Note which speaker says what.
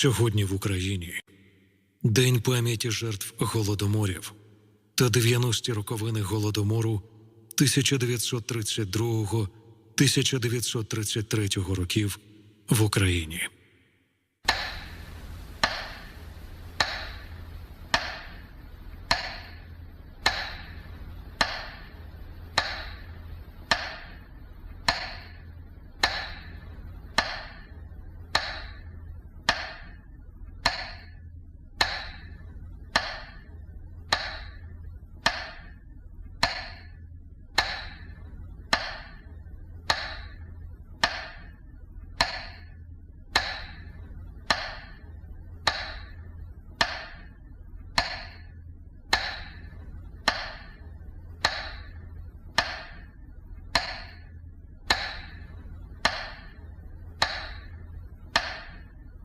Speaker 1: Сьогодні в Україні День пам'яті жертв голодоморів та 90-ті роковини голодомору 1932-1933 років в Україні.